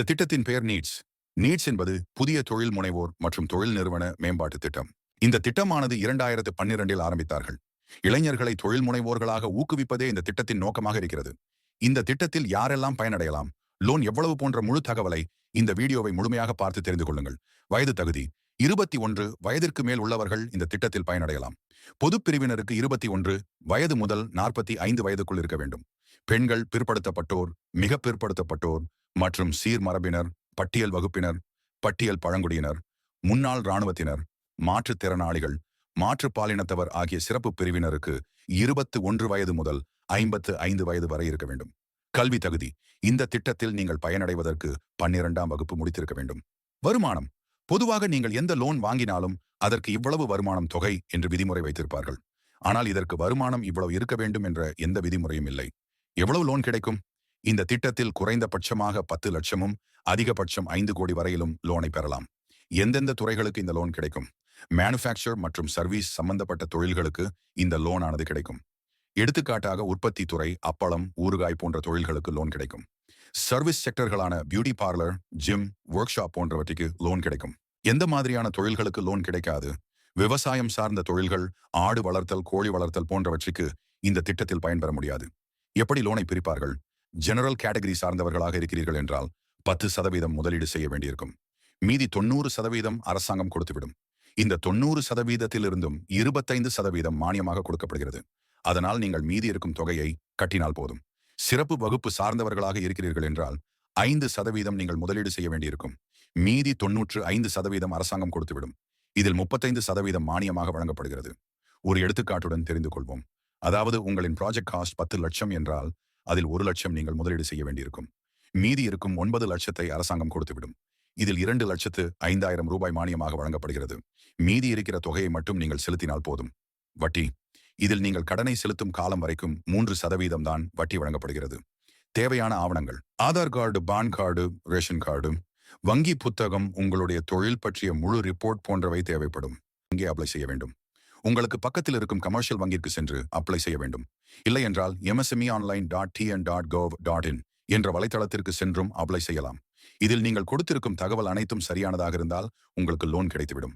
இந்த திட்டத்தின் பெயர் நீட்ஸ். நீட்ஸ் என்பது புதிய தொழில் முனைவோர் மற்றும் தொழில் நிறுவன மேம்பாட்டு திட்டம். இந்த திட்டமானது இரண்டாயிரத்து பன்னிரண்டில் ஆரம்பித்தார்கள். இளைஞர்களை தொழில் முனைவோர்களாக ஊக்குவிப்பதே இந்த திட்டத்தின் நோக்கமாக இருக்கிறது. இந்த திட்டத்தில் யாரெல்லாம் பயனடையலாம்? லோன் எவ்வளவு போன்ற முழு தகவலை இந்த வீடியோவை முழுமையாக பார்த்து தெரிந்து கொள்ளுங்கள். வயது தகுதி. இருபத்தி ஒன்று வயதிற்கு மேல் உள்ளவர்கள் இந்த திட்டத்தில் பயனடையலாம். பொது பிரிவினருக்கு இருபத்தி ஒன்று வயது முதல் நாற்பத்தி ஐந்து வயதுக்குள் இருக்க வேண்டும். பெண்கள் பிற்படுத்தப்பட்டோர் மிக பிற்படுத்தப்பட்டோர் மற்றும் சீர்மரபினர் பட்டியல் வகுப்பினர் பட்டியல் பழங்குடியினர் முன்னாள் இராணுவத்தினர் மாற்றுத்திறனாளிகள் மாற்றுப் பாலினத்தவர் ஆகிய சிறப்பு பிரிவினருக்கு இருபத்து ஒன்று வயது முதல் ஐம்பத்து ஐந்து வயது வரை இருக்க வேண்டும். கல்வி தகுதி இந்த திட்டத்தில் நீங்கள் பயனடைவதற்கு பன்னிரெண்டாம் வகுப்பு முடித்திருக்க வேண்டும். வருமானம் பொதுவாக நீங்கள் எந்த லோன் வாங்கினாலும் அதற்கு இவ்வளவு வருமானம் தொகை என்று விதிமுறை வைத்திருப்பார்கள். ஆனால் இதற்கு வருமானம் இவ்வளவு இருக்க வேண்டும் என்ற எந்த விதிமுறையும் இல்லை. எவ்வளவு லோன் கிடைக்கும்? இந்த திட்டத்தில் குறைந்தபட்சமாக பத்து லட்சமும் அதிகபட்சம் ஐந்து கோடி வரையிலும் லோனை பெறலாம். எந்தெந்த துறைகளுக்கு இந்த லோன் கிடைக்கும்? மேனுஃபேக்சர் மற்றும் சர்வீஸ் சம்பந்தப்பட்ட தொழில்களுக்கு இந்த லோன் ஆனது கிடைக்கும். எடுத்துக்காட்டாக உற்பத்தி துறை அப்பளம் ஊறுகாய் போன்ற தொழில்களுக்கு லோன் கிடைக்கும். சர்வீஸ் செக்டர்களான beauty parlour gym workshop போன்றவற்றுக்கு லோன் கிடைக்கும். எந்த மாதிரியான தொழில்களுக்கு லோன் கிடைக்காது? விவசாயம் சார்ந்த தொழில்கள் ஆடு வளர்த்தல் கோழி வளர்த்தல் போன்றவற்றுக்கு இந்த திட்டத்தில் பயன்பெற முடியாது. எப்படி லோனை பிரிப்பார்கள்? ஜெனரல் கேட்டகரி சார்ந்தவர்களாக இருக்கிறீர்கள் என்றால் பத்து சதவீதம் முதலீடு செய்ய வேண்டியிருக்கும். மீதி தொண்ணூறு சதவீதம் அரசாங்கம் கொடுத்துவிடும். இந்த தொண்ணூறு சதவீதத்திலிருந்தும் இருபத்தைந்து சதவீதம் மானியமாக கொடுக்கப்படுகிறது. அதனால் நீங்கள் மீதி இருக்கும் தொகையை கட்டினால் போதும். சிறப்பு வகுப்பு சார்ந்தவர்களாக இருக்கிறீர்கள் என்றால் ஐந்து சதவீதம் நீங்கள் முதலீடு செய்ய வேண்டியிருக்கும். மீதி தொன்னூற்று ஐந்து சதவீதம் அரசாங்கம் கொடுத்துவிடும். இதில் முப்பத்தைந்து சதவீதம் மானியமாக வழங்கப்படுகிறது. ஒரு எடுத்துக்காட்டுடன் தெரிந்து கொள்வோம். அதாவது உங்களின் ப்ராஜெக்ட் காஸ்ட் பத்து லட்சம் என்றால் அதில் ஒரு லட்சம் நீங்கள் முதலீடு செய்ய வேண்டியிருக்கும். மீதி இருக்கும் ஒன்பது லட்சத்தை அரசாங்கம் கொடுத்துவிடும். இதில் இரண்டு லட்சத்து ஐந்தாயிரம் ரூபாய் மானியமாக வழங்கப்படுகிறது. மீதி இருக்கிற தொகையை மட்டும் நீங்கள் செலுத்தினால் போதும். வட்டி. இதில் நீங்கள் கடனை செலுத்தும் காலம் வரைக்கும் மூன்று சதவீதம் தான் வட்டி வழங்கப்படுகிறது. தேவையான ஆவணங்கள். Aadhaar card PAN card ration card வங்கி புத்தகம் உங்களுடைய தொழில் பற்றிய முழு ரிப்போர்ட் போன்றவை தேவைப்படும். இங்கே அப்ளை செய்ய வேண்டும். உங்களுக்கு பக்கத்தில் இருக்கும் கமர்ஷியல் வங்கிற்கு சென்று அப்ளை செய்ய வேண்டும். இல்லை என்றால் MSME online dot TN dot gov dot in என்ற வலைத்தளத்திற்கு சென்றும் அப்ளை செய்யலாம். இதில் நீங்கள் கொடுத்திருக்கும் தகவல் அனைத்தும் சரியானதாக இருந்தால் உங்களுக்கு லோன் கிடைத்துவிடும்.